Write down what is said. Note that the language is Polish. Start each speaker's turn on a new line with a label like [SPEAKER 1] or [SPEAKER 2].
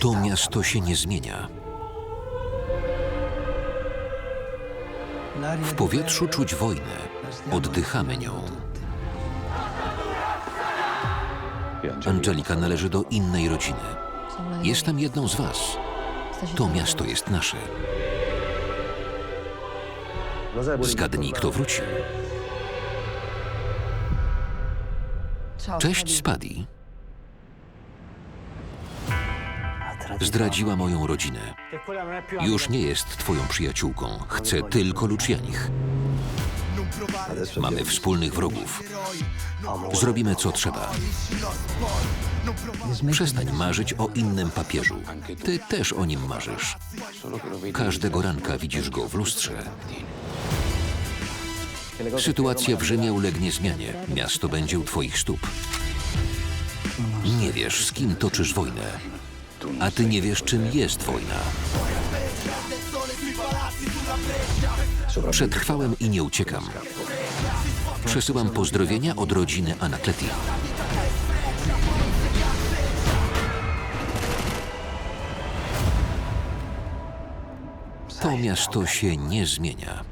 [SPEAKER 1] To miasto się nie zmienia. W powietrzu czuć wojnę. Oddychamy nią. Angelika należy do innej rodziny. Jestem jedną z was. To miasto jest nasze. Zgadnij, kto wrócił. Cześć, Spadi. Zdradziła moją rodzinę. Już nie jest twoją przyjaciółką. Chcę tylko Lucianich. Mamy wspólnych wrogów. Zrobimy co trzeba. Przestań marzyć o innym papieżu. Ty też o nim marzysz. Każdego ranka widzisz go w lustrze. Sytuacja w Rzymie ulegnie zmianie. Miasto będzie u twoich stóp. Nie wiesz, z kim toczysz wojnę. A ty nie wiesz, czym jest wojna. Przetrwałem i nie uciekam. Przesyłam pozdrowienia od rodziny Anakleti. To miasto się nie zmienia.